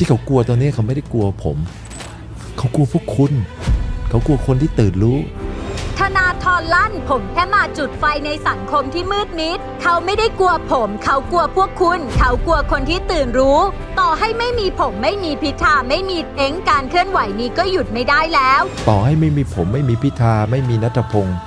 ที่เขากลัวตอนนี้เขาไม่ได้กลัวผม เขากลัวพวกคุณ เขากลัวคนที่ตื่นรู้ ธนาธรลั่นผมแค่มาจุดไฟในสังคมที่มืดมิด เขาไม่ได้กลัวผม เขากลัวพวกคุณ เขากลัวคนที่ตื่นรู้ ต่อให้ไม่มีผมไม่มีพิธาไม่มีเอ็งการเคลื่อนไหวนี้ก็หยุดไม่ได้แล้ว ต่อให้ไม่มีผมไม่มีพิธาไม่มีนัทพงศ์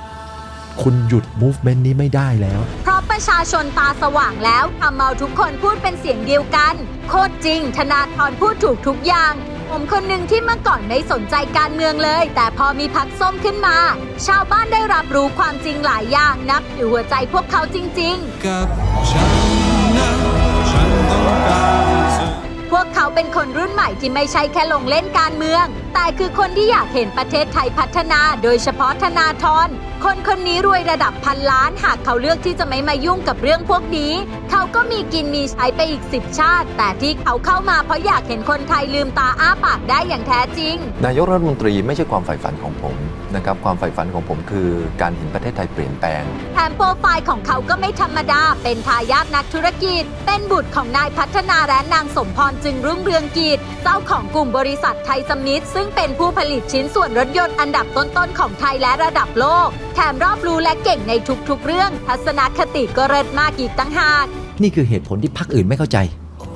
คุณหยุด movement นี้ไม่ได้แล้ว เพราะ ประชาชนตาสว่างแล้วทำเอาทุกคนพูดเป็นเสียงเดียวกัน โคตรจริง ธนาธรพูดถูกทุกอย่าง ผมคนหนึ่งที่เมื่อก่อนไม่สนใจการเมืองเลย แต่พอมีพักส้มขึ้นมา ชาวบ้านได้รับรู้ความจริงหลายอย่างนับถือหัวใจพวกเขาจริง ๆ กับฉันนะฉันต้องการ พวกเขาเป็นคนรุ่นใหม่ที่ไม่ใช่แค่ลงเล่นการเมือง แต่คือคนที่อยากเห็นประเทศไทยพัฒนา โดยเฉพาะธนาธรคนคนนี้รวยระดับพันล้าน หากเขาเลือกที่จะไม่มายุ่งกับเรื่องพวกนี้ เขาก็มีกินมีใช้ไปอีกสิบชาติ แต่ที่เขาเข้ามาเพราะอยากเห็นคนไทยลืมตาอ้าปากได้อย่างแท้จริง นายกรัฐมนตรีไม่ใช่ความใฝ่ฝันของผมนะครับความใฝ่ฝันของผมคือการเห็นประเทศไทยเปลี่ยนแปลงแถมโปรไฟล์ของเขาก็ไม่ธรรมดา เป็นทายาทนักธุรกิจ เป็นบุตรของนายพัฒนาและนางสมพรจึงรุ่งเรืองกิจ เจ้าของกลุ่มบริษัทไทยสมิธซึ่งเป็นผู้ผลิตชิ้นส่วนรถยนต์อันดับต้นๆของไทยและระดับโลก แถมรอบรู้และเก่งในทุกๆเรื่อง ทัศนคติก็เริดมากอีกตั้งหาก นี่คือเหตุผลที่พรรคอื่นไม่เข้าใจ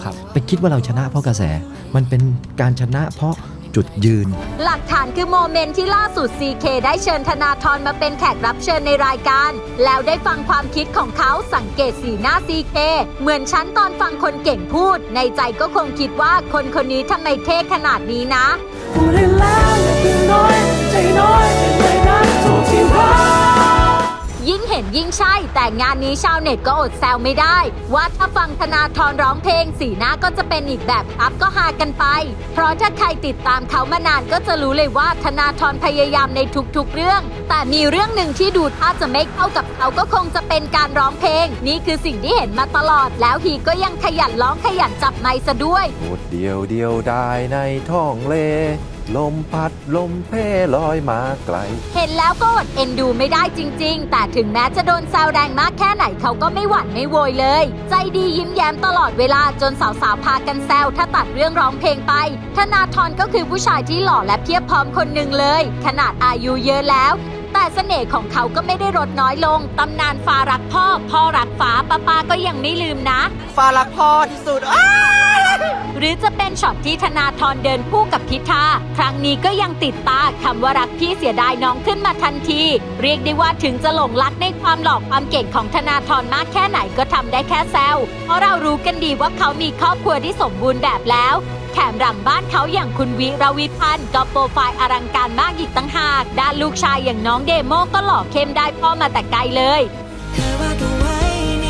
ครับ ไปคิดว่าเราชนะเพราะกระแส มันเป็นการชนะเพราะ จุดยืน หลักฐานคือโมเมนต์ที่ล่าสุด CK ได้เชิญธนาธรมาเป็นแขกรับเชิญในรายการ แล้วได้ฟังความคิดของเขาสังเกตสีหน้า CK เหมือนฉันตอนฟังคนเก่งพูด ในใจก็คงคิดว่าคนคนนี้ทำไมเท่ขนาดนี้นะพูดให้แล้วอย่าเพิ่งน้อย ใช่ แต่งานนี้ชาวเน็ตก็อดแซวไม่ได้ ว่าถ้าฟังธนาธรร้องเพลงสีหน้าก็จะเป็นอีกแบบครับก็หากันไป เพราะถ้าใครติดตามเขามานานก็จะรู้เลยว่าธนาธรพยายามในทุกๆเรื่อง แต่มีเรื่องหนึ่งที่ดูท่าจะไม่เข้ากับเขาก็คงจะเป็นการร้องเพลง นี่คือสิ่งที่เห็นมาตลอด แล้วฮีก็ยังขยันร้องขยันจับไมค์ซะด้วย โดดเดียวเดียวได้ในท้องเล ลมพัดลมเพลอยมาไกล เห็นแล้วก็อดเอ็นดูไม่ได้จริง ๆ แต่ถึงแม้จะโดนแซวแรงมากแค่ไหนเขาก็ไม่หวั่นไม่โวยเลย ใจดียิ้มแย้มตลอดเวลาจนสาวๆพากันแซวถ้าตัดเรื่องร้องเพลงไป ธนาธรก็คือผู้ชายที่หล่อและเพียบพร้อมคนหนึ่งเลย ขนาดอายุเยอะแล้วแต่เสน่ห์ของเขาก็ไม่ได้ลดน้อยลง ตำนานฟ้ารักพ่อ พ่อรักฟ้าป้าป้าก็ยังไม่ลืมนะ ฟ้ารักพ่อที่สุดอ้า หรือจะเป็นช็อตที่ธนาธรเดินคู่กับพิธาครั้งนี้ก็ยังติดตาคำว่ารักพี่เสียดายน้องขึ้นมาทันที เรียกได้ว่าถึงจะหลงรักในความหล่อความเก่งของธนาธรมากแค่ไหนก็ทำได้แค่แซวเพราะเรารู้กันดีว่าเขามีครอบครัวที่สมบูรณ์แบบแล้วแถมหลังบ้านเขาอย่างคุณวิรวิพันธ์ก็โปรไฟล์อลังการมากอีกตั้งหาก ด้านลูกชายอย่างน้องเดโมก็หล่อเข้มได้พ่อมาแต่ไกลเลย เธอว่ากันไว้ใน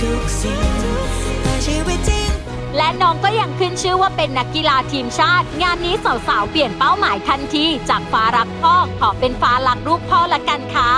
ทุกๆสิ่ง และน้องก็ยังขึ้นชื่อว่าเป็นนักกีฬาทีมชาติ งานนี้สาวๆ เปลี่ยนเป้าหมายทันที จากฟ้ารักพ่อขอเป็นฟ้ารักลูกพ่อละกันค่ะ